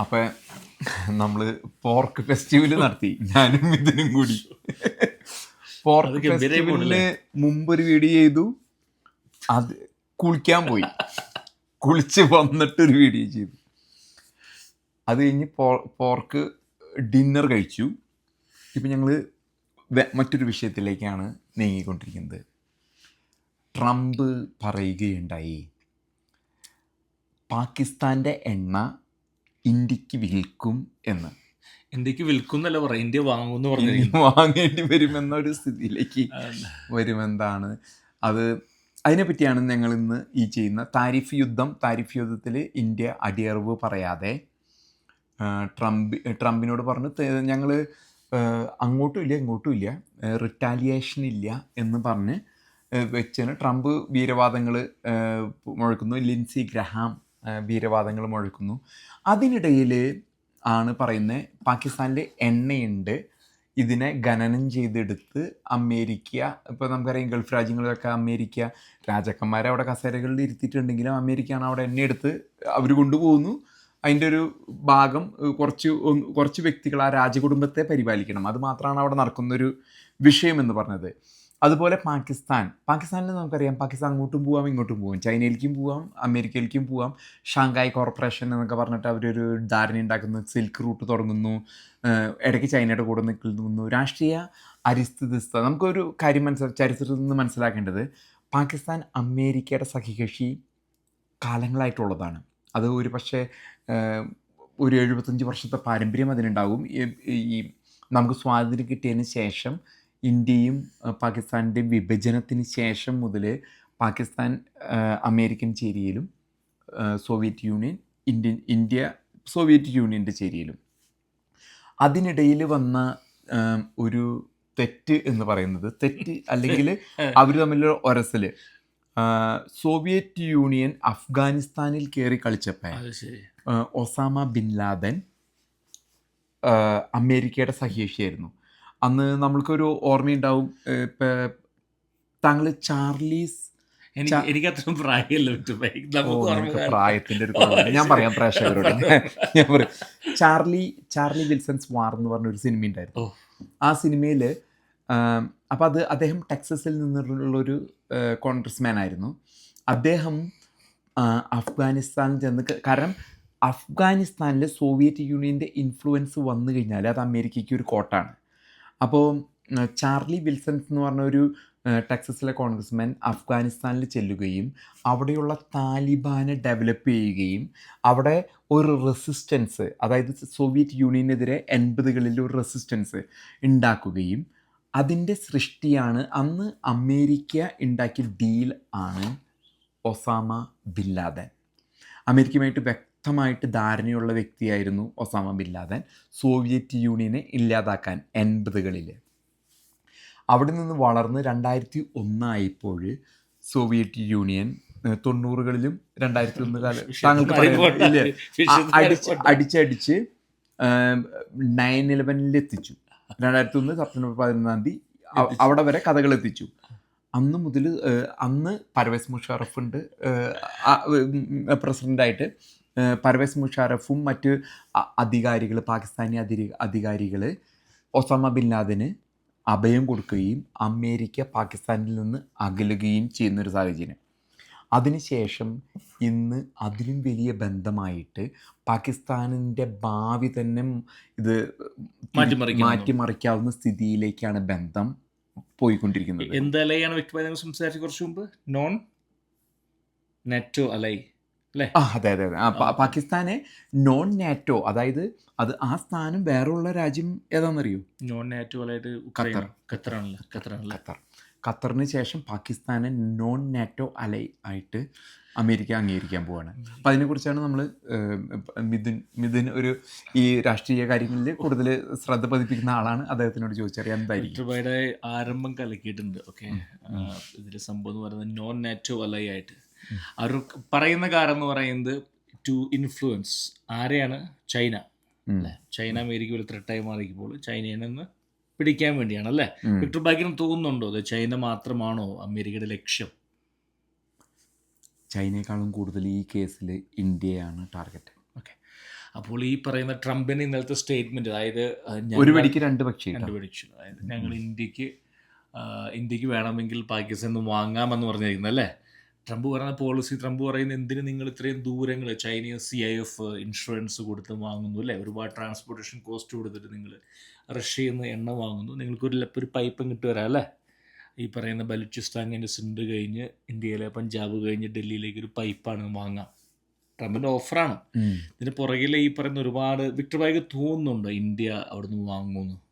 അപ്പൊ നമ്മൾ pork festival നടത്തി. ഞാനും ഇതിനും കൂടി. പോർക്ക് ഫെസ്റ്റിവലിന് മുമ്പ് ഒരു വീഡിയോ ചെയ്തു. അത് കുളിക്കാൻ പോയി. കുളിച്ച് വന്നിട്ട് ഒരു വീഡിയോ ചെയ്തു. അത് കഴിഞ്ഞ് പോർക്ക് ഡിന്നർ കഴിച്ചു. ഇപ്പം ഞങ്ങൾ മറ്റൊരു വിഷയത്തിലേക്കാണ് നീങ്ങിക്കൊണ്ടിരിക്കുന്നത്. ട്രംപ് പറയുകയുണ്ടായി. പാകിസ്ഥാന്റെ എണ്ണ ഇന്ത്യയ്ക്ക് വിൽക്കും എന്ന്. ഇന്ത്യയ്ക്ക് വിൽക്കും എന്നല്ല പറയാം ഇന്ത്യ വാങ്ങുമെന്ന് പറഞ്ഞു വാങ്ങേണ്ടി വരുമെന്നൊരു സ്ഥിതിയിലേക്ക് വരുമെന്താണ്. അത് അതിനെപ്പറ്റിയാണ് ഞങ്ങൾ ഇന്ന് ഈ ചെയ്യുന്ന താരിഫ് യുദ്ധം താരിഫ് യുദ്ധത്തിൽ ഇന്ത്യ അടിയറവ് പറയാതെ ട്രംപ് ട്രംപിനോട് പറഞ്ഞു ഞങ്ങൾ അങ്ങോട്ടും ഇല്ല ഇങ്ങോട്ടും ഇല്ല റിറ്റാലിയേഷൻ ഇല്ല എന്ന് പറഞ്ഞ് വെച്ചാണ് ട്രംപ് വീരവാദങ്ങൾ മുഴക്കുന്നു. ലിൻസി ഗ്രഹാം വീരവാദങ്ങൾ മുഴക്കുന്നു അതിനിടയിൽ ആണ് പറയുന്നത് പാകിസ്ഥാനിലെ എണ്ണയുണ്ട്. ഇതിനെ ഖനനം ചെയ്തെടുത്ത് അമേരിക്ക ഇപ്പോൾ നമുക്കറിയാം ഗൾഫ് രാജ്യങ്ങളിലൊക്കെ അമേരിക്ക രാജാക്കന്മാരെ അവിടെ കസേരകളിൽ ഇരുത്തിയിട്ടുണ്ടെങ്കിലും അമേരിക്കയാണ് അവിടെ എണ്ണയെടുത്ത് അവർ കൊണ്ടുപോകുന്നു. അതിന്റെ ഒരു ഭാഗം കുറച്ച് കുറച്ച് വ്യക്തികൾ ആ രാജകുടുംബത്തെ പരിപാലിക്കണം. അത് മാത്രമാണ് അവിടെ നടക്കുന്നൊരു വിഷയമെന്ന് പറഞ്ഞത്. അതുപോലെ പാകിസ്ഥാൻ. പാകിസ്ഥാനിൽ നമുക്കറിയാം പാകിസ്ഥാൻ അങ്ങോട്ടും പോവാം ഇങ്ങോട്ടും പോവാം. ചൈനയിലേക്കും പോവാം അമേരിക്കയിലേക്കും പോവാം. ഷാങ്കായ് കോർപ്പറേഷൻ എന്നൊക്കെ പറഞ്ഞിട്ട് അവരൊരു ധാരണ ഉണ്ടാക്കുന്നു. സിൽക്ക് റൂട്ട് തുടങ്ങുന്നു. ഇടയ്ക്ക് ചൈനയുടെ കൂടെ നിൽക്കുന്നു. രാഷ്ട്രീയ അരിസ്ഥിതിസ്ഥ. നമുക്കൊരു കാര്യം മനസ്സിൽ ചരിത്രത്തിൽ നിന്ന് മനസ്സിലാക്കേണ്ടത് പാകിസ്ഥാൻ അമേരിക്കയുടെ സഖ്യകക്ഷി കാലങ്ങളായിട്ടുള്ളതാണ്. അത് ഒരു പക്ഷേ ഒരു എഴുപത്തഞ്ച് വർഷത്തെ പാരമ്പര്യം അതിനുണ്ടാകും. ഈ നമുക്ക് സ്വാതന്ത്ര്യം കിട്ടിയതിന് ശേഷം ഇന്ത്യയും പാകിസ്ഥാന്റെ പാകിസ്ഥാന്റെയും വിഭജനത്തിന് ശേഷം മുതൽ Pakistan American ചേരിയിലും Soviet Union Indian India Soviet യൂണിയന്റെ ചേരിയിലും. അതിനിടയിൽ വന്ന ഒരു തെറ്റ് എന്ന് പറയുന്നത് തെറ്റ് അല്ലെങ്കിൽ അവർ തമ്മിലുള്ള ഒരസൽ സോവിയറ്റ് യൂണിയൻ അഫ്ഗാനിസ്ഥാനിൽ കയറി കളിച്ചപ്പോൾ ഒസാമ ബിൻ ലാദൻ അമേരിക്കയുടെ സഹ്യക്ഷിയായിരുന്നു അന്ന് നമ്മൾക്കൊരു ഓർമ്മയുണ്ടാവും താങ്കൾ ചാർലീസ് എനിക്ക് അത്ര പ്രായമല്ല പ്രായത്തിന്റെ ഒരു. ഞാൻ പറയാം പ്രേക്ഷകരോട്. ഞാൻ പറയാം. ചാർലി ചാർലി വിൽസൺസ് വാർ എന്ന് പറഞ്ഞ ഒരു സിനിമ ഉണ്ടായിരുന്നു. ആ സിനിമയിൽ അപ്പം അത് അദ്ദേഹം ടെക്സസിൽ നിന്നുള്ളൊരു കോൺഗ്രസ്മാൻ ആയിരുന്നു. അദ്ദേഹം അഫ്ഗാനിസ്ഥാനിൽ ചെന്ന് കാരണം അഫ്ഗാനിസ്ഥാനിൽ സോവിയറ്റ് യൂണിയന്റെ ഇൻഫ്ലുവൻസ് വന്നു കഴിഞ്ഞാൽ അത് അമേരിക്കയ്ക്ക് ഒരു കോട്ടാണ്. അപ്പോൾ ചാർലി വിൽസൺസ് എന്ന് പറഞ്ഞ ഒരു ടെക്സസിലെ കോൺഗ്രസ്മാൻ അഫ്ഗാനിസ്ഥാനിൽ ചെല്ലുകയും അവിടെയുള്ള താലിബാനെ ഡെവലപ്പ് ചെയ്യുകയും അവിടെ ഒരു റെസിസ്റ്റൻസ് അതായത് സോവിയറ്റ് യൂണിയനെതിരെ എൺപതുകളിൽ ഒരു റെസിസ്റ്റൻസ് ഉണ്ടാക്കുകയും അതിന്റെ സൃഷ്ടിയാണ് അന്ന് അമേരിക്ക ഉണ്ടാക്കിയ ഡീൽ ആണ് ഒസാമ ബിൻ ലാദൻ. അമേരിക്കയുമായിട്ട് വ്യക്തമായിട്ട് ധാരണയുള്ള വ്യക്തിയായിരുന്നു ഒസാമ ബിൻ ലാദൻ സോവിയറ്റ് യൂണിയനെ ഇല്ലാതാക്കാൻ എൺപതുകളിൽ അവിടെ നിന്ന് വളർന്ന് രണ്ടായിരത്തി ഒന്നായപ്പോൾ സോവിയറ്റ് യൂണിയൻ തൊണ്ണൂറുകളിലും രണ്ടായിരത്തി ഒന്ന് കാലം താങ്കൾക്ക് അടിച്ച് അടിച്ചടിച്ച് നയൻ ഇലവനിൽ എത്തിച്ചു. രണ്ടായിരത്തി ഒന്ന് സെപ്റ്റംബർ പതിനൊന്നാം തീയതി അവിടെ വരെ കഥകൾ എത്തിച്ചു. അന്ന് മുതൽ അന്ന് പർവേസ് മുഷാറഫ് ഉണ്ട് പ്രസിഡന്റായിട്ട് പർവേസ് മുഷാറഫും മറ്റ് അധികാരികൾ പാകിസ്ഥാനി അധിരി അധികാരികൾ ഒസാമ ബിൻ ലാദന് അഭയം കൊടുക്കുകയും അമേരിക്ക പാകിസ്ഥാനിൽ നിന്ന് അകലുകയും ചെയ്യുന്നൊരു സാഹചര്യം. അതിനുശേഷം ഇന്ന് അതിലും വലിയ ബന്ധമായിട്ട് പാകിസ്ഥാനിന്റെ ഭാവി തന്നെ ഇത്. മാറ്റിമറിക്കാവുന്ന സ്ഥിതിയിലേക്കാണ് ബന്ധം പോയിക്കൊണ്ടിരിക്കുന്നത്. എന്ത് അലയാണ് വ്യക്തമായി സംസാരിച്ച കുറച്ച് മുമ്പ്? നോൺ? നെറ്റോ അലൈ. ആ അതെ അതെ അതെ. ആ, പാകിസ്ഥാനെ നോൺ നാറ്റോ അതായത് അത് ആ സ്ഥാനം വേറെയുള്ള രാജ്യം ഏതാണെന്നറിയോ നോൺ നാറ്റോ അതായത് ഉക്രൈൻ. ഖത്തർ. ഖത്തറാണല്ലോ? ഖത്തറാണല്ലോ? ഖത്തർ. ഖത്തറിന് ശേഷം പാകിസ്ഥാനെ നോൺ നാറ്റോ അലൈ ആയിട്ട് അമേരിക്ക അംഗീകരിക്കാൻ പോവാണ്. അപ്പം അതിനെക്കുറിച്ചാണ് നമ്മൾ മിഥുൻ മിഥുൻ ഒരു ഈ രാഷ്ട്രീയ കാര്യങ്ങളിൽ കൂടുതൽ ശ്രദ്ധ പതിപ്പിക്കുന്ന ആളാണ് അദ്ദേഹത്തിനോട് ചോദിച്ചറിയാൻ എന്തായിരിക്കും? ആരംഭം കലക്കിയിട്ടുണ്ട്. ഓക്കെ. ഇതിൽ സംഭവം എന്ന് പറയുന്നത് നോൺ നാറ്റോ അലൈ ആയിട്ട്. അവർ പറയുന്ന കാരണം എന്ന് പറയുന്നത് ടു ഇൻഫ്ലുവൻസ് ആരെയാണ്? ചൈന. അല്ലേ? ചൈന അമേരിക്ക ഒരു ത്രെട്ടായി മാറിയപ്പോൾ ചൈനയിൽ നിന്ന് പിടിക്കാൻ വേണ്ടിയാണ് അല്ലേ? വിക്ടർ ബാക്കിന് തോന്നുന്നുണ്ടോ? അത് ചൈന മാത്രമാണോ അമേരിക്കയുടെ ലക്ഷ്യം? ചൈനയെക്കാളും കൂടുതൽ ഈ കേസിൽ ഇന്ത്യയാണ് ടാർഗറ്റ് ഓക്കെ അപ്പോൾ ഈ പറയുന്ന ട്രംപിന് ഇന്നലത്തെ സ്റ്റേറ്റ്മെന്റ് അതായത് ഒരു വെടിക്ക് രണ്ട് പക്ഷി രണ്ട് കണ്ടുപിടിച്ചു അതായത് ഞങ്ങൾ ഇന്ത്യയ്ക്ക് ഇന്ത്യയ്ക്ക് വേണമെങ്കിൽ പാകിസ്ഥാനിൽ നിന്ന് വാങ്ങാമെന്ന് പറഞ്ഞിരിക്കുന്നത് അല്ലേ? ട്രംപ് പറയുന്ന പോളിസി ട്രംപ് പറയുന്ന എന്തിന് നിങ്ങൾ ഇത്രയും ദൂരങ്ങൾ Chinese C I F insurance കൊടുത്ത് വാങ്ങുന്നു അല്ലേ? ഒരുപാട് ട്രാൻസ്പോർട്ടേഷൻ കോസ്റ്റ് കൊടുത്തിട്ട് നിങ്ങൾ റഷ്യയിൽ നിന്ന് എണ്ണ വാങ്ങുന്നു. നിങ്ങൾക്കൊരു ഒരു പൈപ്പും കിട്ടുവരാം അല്ലേ? ഈ പറയുന്ന ബലൂചിസ്ഥാനിന്റെ കഴിഞ്ഞ് സിന്ധ് കഴിഞ്ഞ് ഇന്ത്യയിലെ പഞ്ചാബ് കഴിഞ്ഞ് ഡൽഹിയിലേക്ക് ഒരു പൈപ്പാണ് വാങ്ങാം. ട്രംപിന്റെ ഓഫറാണ് ഇതിന് പുറകിലെ ഈ പറയുന്ന ഒരുപാട് വിക്ടർ ബാഗ് തോന്നുന്നുണ്ടോ ഇന്ത്യ അവിടുന്ന് വാങ്ങുന്നു എണ്ണ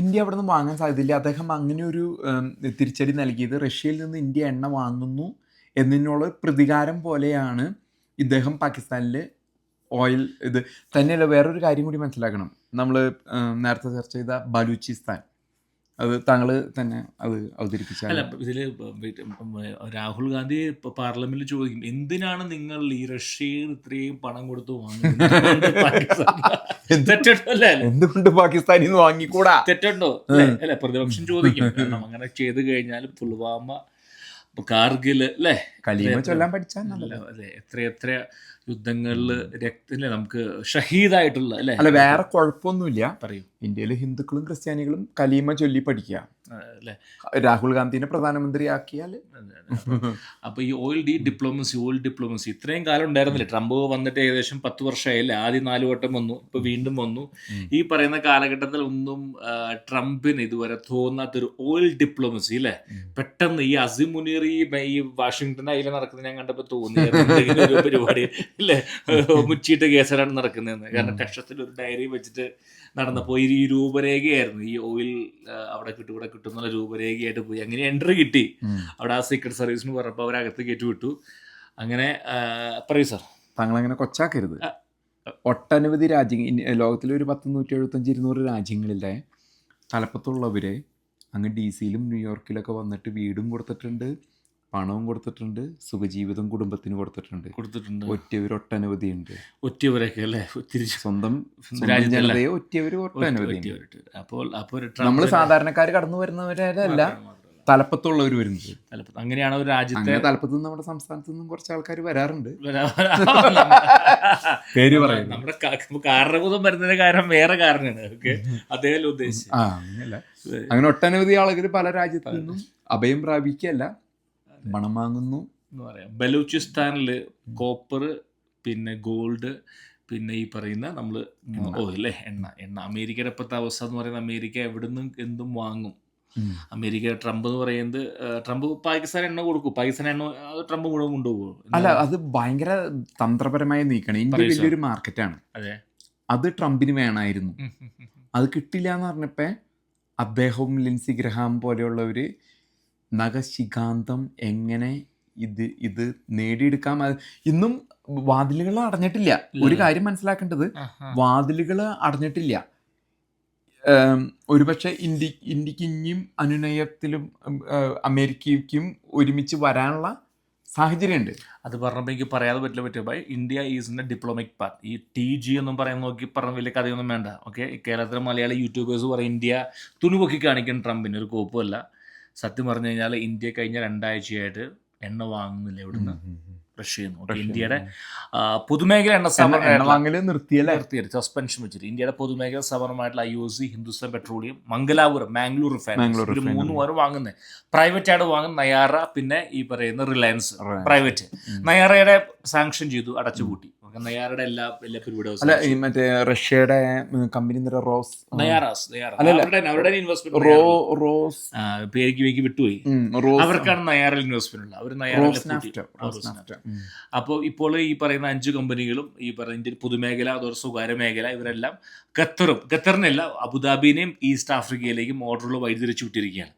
ഇന്ത്യ അവിടെ നിന്ന് വാങ്ങാൻ സാധ്യതയില്ല. അദ്ദേഹം അങ്ങനെ ഒരു തിരിച്ചടി നൽകിയത് റഷ്യയിൽ നിന്ന് ഇന്ത്യ എണ്ണ വാങ്ങുന്നു എന്നതിനുള്ള പ്രതികാരം പോലെയാണ് ഇദ്ദേഹം പാകിസ്ഥാനിൽ ഓയിൽ ഇത് തന്നെയല്ല വേറൊരു കാര്യം കൂടി മനസ്സിലാക്കണം. നമ്മൾ നേരത്തെ ചർച്ച ചെയ്ത ബലൂചിസ്ഥാൻ. അത് താങ്കൾ തന്നെ അത് അവതരിപ്പിച്ച അല്ല ഇതിൽ രാഹുൽ ഗാന്ധി പാർലമെന്റിൽ ചോദിക്കും എന്തിനാണ് നിങ്ങൾ ഈ റഷ്യയിൽ ഇത്രയും പണം കൊടുത്തു എന്തുകൊണ്ട് പാകിസ്ഥാനിൽ നിന്ന് വാങ്ങിക്കൂടാ? തെറ്റുണ്ടോ? അല്ലേ? പ്രതിപക്ഷം ചോദിക്കും. കാരണം അങ്ങനെ ചെയ്തു കഴിഞ്ഞാൽ പുൽവാമ കാർഗിൽ അല്ലേ കലീമ ചൊല്ലാൻ പഠിച്ചാൽ എത്ര എത്ര യുദ്ധങ്ങളിൽ രക്തല്ലേ നമുക്ക് ഷഹീദായിട്ടുള്ള അല്ലെ അല്ല വേറെ കുഴപ്പമൊന്നുമില്ല. പറയൂ. ഇന്ത്യയിലെ ഹിന്ദുക്കളും ക്രിസ്ത്യാനികളും കലീമ ചൊല്ലി പഠിക്കുക അല്ലേ? രാഹുൽ ഗാന്ധിനെ പ്രധാനമന്ത്രിയാക്കിയാൽ അതെ, അതെ. അപ്പൊ- അപ്പൊ ഈ ഓയിൽ ഡി ഡിപ്ലോമസി ഓയിൽ ഡിപ്ലോമസി ഇത്രയും കാലം ഉണ്ടായിരുന്നില്ല? ട്രംപ് വന്നിട്ട് ഏകദേശം പത്ത് വർഷമായില്ലേ? ആദ്യം നാല് വട്ടം വന്നു ഇപ്പൊ വീണ്ടും വന്നു. ഈ പറയുന്ന കാലഘട്ടത്തിൽ ഒന്നും ട്രംപിന് ഇതുവരെ തോന്നാത്തൊരു ഓയിൽ ഡിപ്ലോമസി അല്ലേ പെട്ടെന്ന് ഈ അസിം മുനീർ ഈ വാഷിങ്ടൺ വാഷിംഗ്ടൺ അതിൽ നടക്കുന്നത് ഞാൻ കണ്ടപ്പോ തോന്നി എന്തെങ്കിലും ഒരു പരിപാടി അല്ലേ മുച്ചിട്ട് കേസരാണ് നടക്കുന്നതെന്ന്. കാരണം. കക്ഷത്തിൽ ഒരു ഡയറി വെച്ചിട്ട് നടന്നപ്പോൾ ഈ രൂപരേഖയായിരുന്നു ഈ ഓയിൽ അവിടെ കിട്ടും ഇവിടെ കിട്ടും രൂപരേഖയായിട്ട് പോയി. അങ്ങനെ എൻട്രി കിട്ടി. അവിടെ ആ സീക്രട്ട് സർവീസിന് പറഞ്ഞപ്പോൾ അവരകത്ത് കയറ്റി വിട്ടു. അങ്ങനെ പറയൂ സാർ താങ്കൾ അങ്ങനെ കൊച്ചാക്കരുത് ഒട്ടനവധി രാജ്യങ്ങൾ ലോകത്തിലെ ഒരു പത്ത് നൂറ്റി എഴുപത്തഞ്ച് ഇരുന്നൂറ് രാജ്യങ്ങളിലെ തലപ്പത്തുള്ളവരെ അങ്ങ് ഡി സിയിലും ന്യൂയോർക്കിലൊക്കെ വന്നിട്ട് വീടും കൊടുത്തിട്ടുണ്ട്. പണവും കൊടുത്തിട്ടുണ്ട് സുഖജീവിതം കുടുംബത്തിന് കൊടുത്തിട്ടുണ്ട്. കൊടുത്തിട്ടുണ്ട്. ഒറ്റവർ ഒട്ടനവധി ഉണ്ട് ഒറ്റവരൊക്കെ അല്ലേ? തിരിച്ചു സ്വന്തം. ജനതയെ ഒറ്റവർ ഒട്ടനവധി. അപ്പോൾ അപ്പോൾ നമ്മൾ സാധാരണക്കാർ കടന്നു വരുന്നവരല്ല തലപ്പത്തുള്ളവർ വരുന്നത്. തലപ്പത്ത്. അങ്ങനെയാണ് ഒരു രാജ്യത്തെ തലപ്പത്ത് നിന്ന് നമ്മുടെ സംസ്ഥാനത്ത് നിന്നും കുറച്ച് ആൾക്കാർ വരാറുണ്ട്. പേര് നമ്മുടെ- പറയുന്നു നമ്മുടെ കാരണകൂതം വരുന്നതിന് കാരണം വേറെ കാരണമാണ്. ഓക്കെ? അദ്ദേഹം ഉദ്ദേശിച്ചു അങ്ങനെ ഒട്ടനവധി ആളുകൾ പല രാജ്യത്തു നിന്നും അഭയം പ്രാപിക്കല്ല പണം വാങ്ങുന്നു. എന്ന് പറയാം. ബലൂചിസ്ഥാനിൽ കോപ്പർ പിന്നെ ഗോൾഡ് പിന്നെ ഈ പറയുന്ന നമ്മൾ ഓ അല്ലേ? എണ്ണ. എണ്ണ. അമേരിക്കയുടെ ഇപ്പോഴത്തെ അവസ്ഥ എന്ന് പറയുന്നത് അമേരിക്ക എവിടുന്നും എന്തും വാങ്ങും. അമേരിക്ക ട്രംപ് എന്ന് പറയുന്നത് ട്രംപ് പാകിസ്ഥാൻ എണ്ണ കൊടുക്കും. പാകിസ്ഥാൻ എണ്ണ ട്രംപ് മുഴുവൻ കൊണ്ടുപോകും. അല്ല അത് ഭയങ്കര തന്ത്രപരമായി നീക്കണം. ഇന്ത്യ വലിയൊരു മാർക്കറ്റാണ്. അതെ. അത് ട്രംപിന് വേണമായിരുന്നു. അത് കിട്ടില്ല എന്ന് പറഞ്ഞപ്പോൾ അദ്ദേഹവും ലിൻസി ഗ്രഹാം പോലെയുള്ളവര് നഖശികാന്തം എങ്ങനെ ഇത് ഇത് നേടിയെടുക്കാം? ഇന്നും വാതിലുകൾ അടഞ്ഞിട്ടില്ല. ഒരു കാര്യം മനസ്സിലാക്കേണ്ടത്. വാതിലുകൾ അടഞ്ഞിട്ടില്ല. ഒരുപക്ഷെ ഇന്ത്യ ഇന്ത്യയ്ക്ക് ഇനിയും അനുനയത്തിലും അമേരിക്കയ്ക്കും ഒരുമിച്ച് വരാനുള്ള സാഹചര്യമുണ്ട്. അത് പറഞ്ഞപ്പോൾ എനിക്ക് പറയാതെ പറ്റില്ല പറ്റിയ by India is in a diplomatic path ഈ ടി ജി എന്നും പറയാൻ നോക്കി പറഞ്ഞ വലിയ കഥയൊന്നും വേണ്ട. ഓക്കെ? കേരളത്തിലെ മലയാളി യൂട്യൂബേഴ്സ് പറയും ഇന്ത്യ തുണിപൊക്കി കാണിക്കുന്ന ട്രംപിന്. ഒരു കോപ്പമല്ല സത്യം പറഞ്ഞു കഴിഞ്ഞാൽ ഇന്ത്യ കഴിഞ്ഞ രണ്ടാഴ്ചയായിട്ട് എണ്ണ വാങ്ങുന്നില്ല ഇവിടുന്ന്. റഷ്യയിൽ നിന്ന്. ഇന്ത്യയുടെ പൊതുമേഖല എണ്ണ വാങ്ങൽ നിർത്തിയല്ലേ? നിർത്തിയത് സസ്പെൻഷൻ വെച്ചിട്ട്. ഇന്ത്യയുടെ പൊതുമേഖല സമരമായിട്ടുള്ള I O C Hindustan petroleum Mangalapuram Mangalore refinery മൂന്ന് പേർ വാങ്ങുന്നത് പ്രൈവറ്റ് ആയിട്ട് വാങ്ങുന്ന നയാറ പിന്നെ ഈ പറയുന്ന റിലയൻസ് പ്രൈവറ്റ്. നയാറയുടെ സാങ്ഷൻ ചെയ്തു അടച്ചുപൂട്ടി. നയാറയുടെ എല്ലാ എല്ലാ പരിപാടിയും അല്ല ഈ മറ്റേ റഷ്യയുടെ കമ്പനി റോസ്? നയാറാസ്. അവരുടെ ഇൻവെസ്റ്റ്മെന്റ് റോ റോസ്. പേരിക്ക് വേക്ക് വിട്ടുപോയി. അവർക്കാണ് നയാറിൽ ഇൻവെസ്റ്റ്മെന്റ് ഉള്ളത്. അവർ നയാറിൽ. അപ്പോൾ ഇപ്പോൾ ഈ പറയുന്ന അഞ്ച് കമ്പനികളും ഈ പറയുന്ന ഇന്ത്യൻ പൊതുമേഖല അതോ സ്വകാര്യ മേഖല ഇവരെല്ലാം ഖത്തറും ഖത്തറിനല്ല അബുദാബിനെയും ഈസ്റ്റ് ആഫ്രിക്കയിലേക്കും ഓർഡറുകൾ വഴിതിരിച്ചു വിട്ടിരിക്കുകയാണ്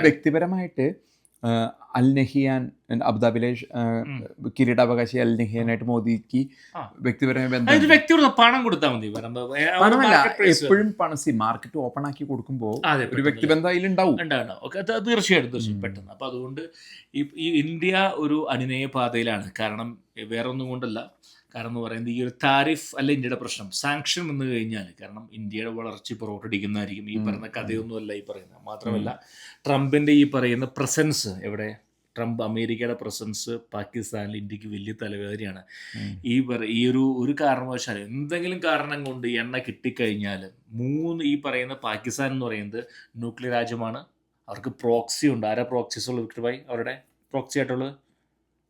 വ്യക്തിപരമായിട്ട് അൽ നഹിയാൻ അബ്ദാബിലെ. കിരീടാവകാശി അൽ നഹിയാനായിട്ട് മോദിക്ക് വ്യക്തിപരമായ ബന്ധം പണം കൊടുത്താൽ മതി. പണമല്ല എപ്പോഴും പണം സി മാർക്കറ്റ് ഓപ്പൺ ആക്കി കൊടുക്കുമ്പോൾ ഒരു വ്യക്തിബന്ധം അതിലുണ്ടാവും. തീർച്ചയായിട്ടും തീർച്ചയായും. പെട്ടെന്ന്. അപ്പൊ അതുകൊണ്ട് ഈ ഇന്ത്യ ഒരു അനുനയ പാതയിലാണ്. കാരണം വേറെ ഒന്നും കൊണ്ടല്ല. കാരണം എന്ന് പറയുന്നത് ഈ ഒരു താരിഫ് അല്ല ഇന്ത്യയുടെ പ്രശ്നം. സാങ്ഷൻ വന്നു കഴിഞ്ഞാൽ കാരണം ഇന്ത്യയുടെ വളർച്ച പുറകോട്ടടിക്കുന്നതായിരിക്കും ഈ. പറയുന്ന കഥയൊന്നുമല്ല ഈ പറയുന്നത്. മാത്രമല്ല ട്രംപിന്റെ ഈ പറയുന്ന പ്രസൻസ് എവിടെ? ട്രംപ് അമേരിക്കയുടെ പ്രസൻസ് പാകിസ്ഥാനിൽ ഇന്ത്യയ്ക്ക് വലിയ തലവേദനയാണ്. ഈ പറ- ഈ ഒരു ഒരു കാരണവശാൽ എന്തെങ്കിലും കാരണം കൊണ്ട് എണ്ണ കിട്ടിക്കഴിഞ്ഞാൽ മൂന്ന് ഈ പറയുന്ന പാകിസ്ഥാൻ എന്ന് പറയുന്നത് ന്യൂക്ലിയർ രാജ്യമാണ്. അവർക്ക് പ്രോക്സി ഉണ്ട്. ആരാ പ്രോക്സിസ് ഉള്ളത് വിക്ടർ ഭായി? അവരുടെ പ്രോക്സി ആയിട്ടുള്ളത്?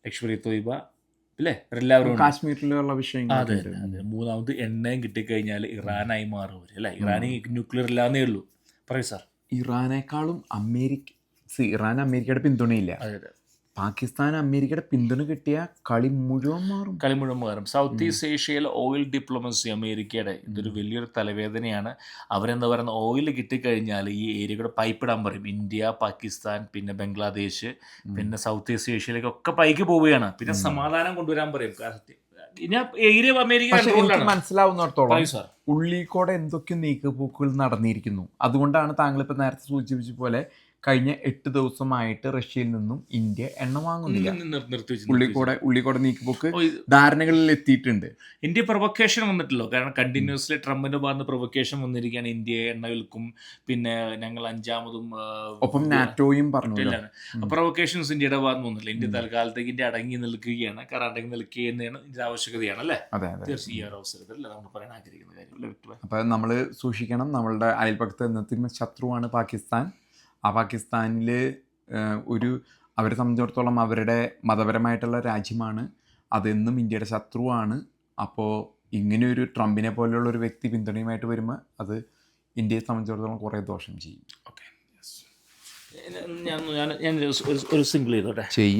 ലക്ഷ്മി തൊയ്ബ കാശ്മീരിലുള്ള വിഷയങ്ങൾ അതെ അതെ, മൂന്നാമത് എണ്ണയും കിട്ടിക്കഴിഞ്ഞാൽ ഇറാനായി മാറും അല്ലെ? ഇറാൻ ന്യൂക്ലിയർ ഇല്ലാന്നേ ഉള്ളൂ. പറയൂ സാർ ഇറാനേക്കാളും അമേരിക്ക ഇറാൻ അമേരിക്കയുടെ പിന്തുണയില്ല. പാകിസ്ഥാൻ അമേരിക്കയുടെ പിന്തുണ കിട്ടിയ കളി മുഴുവൻ മാറും. കളി മുഴുവൻ മാറും. സൗത്ത് ഈസ്റ്റ് ഏഷ്യയിൽ ഓയിൽ ഡിപ്ലോമസി അമേരിക്കയുടെ ഇതൊരു വലിയൊരു തലവേദനയാണ്. അവരെന്താ പറയുന്ന ഓയിൽ കിട്ടിക്കഴിഞ്ഞാൽ ഈ ഏരിയയുടെ പൈപ്പ് ഇടാൻ പറയും. ഇന്ത്യ പാകിസ്ഥാൻ പിന്നെ ബംഗ്ലാദേശ് പിന്നെ സൗത്ത് ഈസ്റ്റ് ഏഷ്യയിലേക്കൊക്കെ പൈക്ക് പോവുകയാണ്. പിന്നെ സമാധാനം കൊണ്ടുവരാൻ പറയും. മനസ്സിലാവുന്നിടത്തോളം ഉള്ളിക്കോടെ എന്തൊക്കെ നീക്കുപോക്കുകൾ നടന്നിരിക്കുന്നു? അതുകൊണ്ടാണ് താങ്കൾ ഇപ്പൊ നേരത്തെ സൂചിപ്പിച്ച പോലെ കഴിഞ്ഞ എട്ട് ദിവസമായിട്ട് റഷ്യയിൽ നിന്നും ഇന്ത്യ എണ്ണ വാങ്ങുന്നില്ല. ഉള്ളിക്കോടെ ഉള്ളിക്കോടെ ഇത് ധാരണകളിൽ എത്തിയിട്ടുണ്ട്. ഇന്ത്യ പ്രൊവക്കേഷൻ വന്നിട്ടല്ലോ. കാരണം കണ്ടിന്യൂസ്ലി ട്രംപിന്റെ ഭാഗത്ത് പ്രൊവക്കേഷൻ വന്നിരിക്കുകയാണ്. ഇന്ത്യയെ എണ്ണ വിൽക്കും പിന്നെ ഞങ്ങൾ അഞ്ചാമതും ഒപ്പം നാറ്റോയും പറഞ്ഞു. പ്രൊവക്കേഷൻസ് ഇന്ത്യയുടെ ഭാഗത്ത് വന്നില്ല ഇന്ത്യ തൽക്കാലത്തേക്ക് ഇന്ത്യ അടങ്ങി നിൽക്കുകയാണ്. കാരണം അടങ്ങി നിൽക്കുകയാണ് ഇതിന്റെ ആവശ്യകതയാണ് അല്ലേ? അതെ തീർച്ചയായും ഈ ഒരു അവസരത്തിൽ നമ്മൾ പറയാൻ ആഗ്രഹിക്കുന്ന കാര്യം അപ്പൊ നമ്മൾ സൂക്ഷിക്കണം. നമ്മളുടെ അയൽപക്കത്ത് എന്നത്തിന് ശത്രുവാണ് പാകിസ്ഥാൻ. ആ പാകിസ്ഥാനിൽ ഒരു അവരെ സംബന്ധിച്ചിടത്തോളം അവരുടെ മതപരമായിട്ടുള്ള രാജ്യമാണ്. അതെന്നും ഇന്ത്യയുടെ ശത്രുവാണ്. അപ്പോൾ ഇങ്ങനെ ഒരു ട്രംപിനെ പോലെയുള്ള ഒരു വ്യക്തി പിന്തുണയുമായിട്ട് വരുമ്പോൾ അത് ഇന്ത്യയെ സംബന്ധിച്ചിടത്തോളം കുറേ ദോഷം ചെയ്യും. ഓക്കെ. ഞാൻ ഞാൻ ഒരു സിംഗിൾ ചെയ്തോട്ടെ. ചെയ്യും.